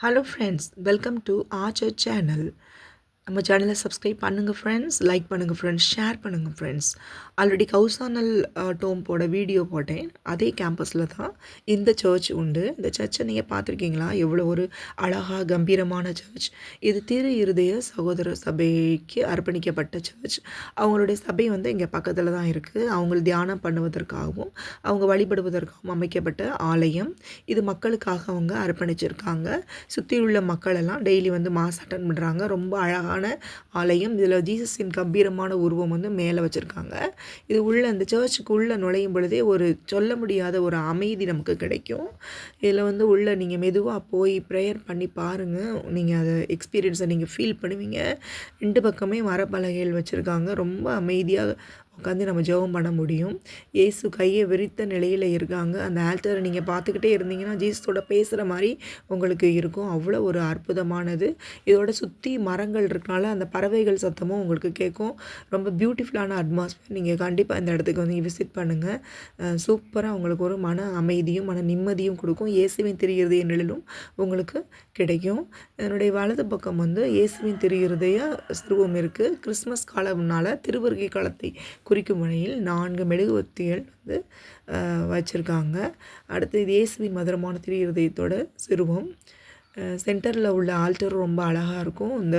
Hello friends, welcome to Archer channel. நம்ம சேனலை subscribe பண்ணுங்கள் ஃப்ரெண்ட்ஸ் லைக் பண்ணுங்கள் ஃப்ரெண்ட்ஸ் ஷேர் பண்ணுங்கள் ஃப்ரெண்ட்ஸ் ஆல்ரெடி கௌசானல் டோம் போட வீடியோ போட்டேன். அதே கேம்பஸில் தான் இந்த சர்ச் உண்டு. இந்த சர்ச்சை நீங்கள் பார்த்துருக்கீங்களா? எவ்வளோ ஒரு அழகாக கம்பீரமான சர்ச் இது திரு இருதய சகோதர சபைக்கு அர்ப்பணிக்கப்பட்ட சர்ச் அவங்களுடைய சபை வந்து இங்கே பக்கத்தில் தான் இருக்குது அவங்க தியானம் பண்ணுவதற்காகவும் அவங்க வழிபடுவதற்காகவும் அமைக்கப்பட்ட ஆலயம். இது மக்களுக்காக அவங்க அர்ப்பணிச்சிருக்காங்க. சுற்றியுள்ள மக்களெல்லாம் டெய்லி வந்து மாஸ் அட்டன் பண்ணுறாங்க ரொம்ப அழகாக அழகான ஆலயம். இதில் ஜீசஸின் கம்பீரமான உருவம் வந்து மேலே வச்சுருக்காங்க. இது உள்ளே அந்த சர்ச்சுக்கு உள்ளே நுழையும் பொழுதே ஒரு சொல்ல முடியாத ஒரு அமைதி நமக்கு கிடைக்கும். இதில் வந்து உள்ளே நீங்கள் மெதுவாக போய் ப்ரேயர் பண்ணி பாருங்கள் நீங்கள் அதை எக்ஸ்பீரியன்ஸை நீங்கள் ஃபீல் பண்ணுவீங்க. ரெண்டு பக்கமே மரப்பலகைகள் வச்சுருக்காங்க. ரொம்ப அமைதியாக உட்காந்து நம்ம ஜெபம் பண்ண முடியும். ஏசு கையை விரித்த நிலையில் இருக்காங்க. அந்த ஆல்டரை நீங்கள் பார்த்துக்கிட்டே இருந்தீங்கன்னா ஜீசஸோட பேசுகிற மாதிரி உங்களுக்கு இருக்கும். அவ்வளோ ஒரு அற்புதமானது. இதோட சுற்றி மரங்கள் இருக்கனால அந்த பறவைகள் சத்தமும் உங்களுக்கு கேட்கும். ரொம்ப பியூட்டிஃபுல்லான அட்மாஸ்பியர் நீங்கள் கண்டிப்பாக இந்த இடத்துக்கு வந்து விசிட் பண்ணுங்கள் சூப்பராக உங்களுக்கு ஒரு மன அமைதியும் மன நிம்மதியும் கொடுக்கும். இயேசுவின் திரியிறதைய நிழலும் உங்களுக்கு கிடைக்கும். என்னுடைய வலது பக்கம் வந்து இயேசுவின் திரியிறதைய சிறுவம் இருக்குது கிறிஸ்மஸ் காலம்னால திருவருகை காலத்தை குறிக்கும் வகையில் நான்கு மெழுகுவத்திகள் வந்து வச்சுருக்காங்க. அடுத்து இது இயேசுவின் மதுரமான திரு இருதயத்தோட சிறுவம் சென்டரில் உள்ள ஆல்டர் ரொம்ப அழகாக இருக்கும். இந்த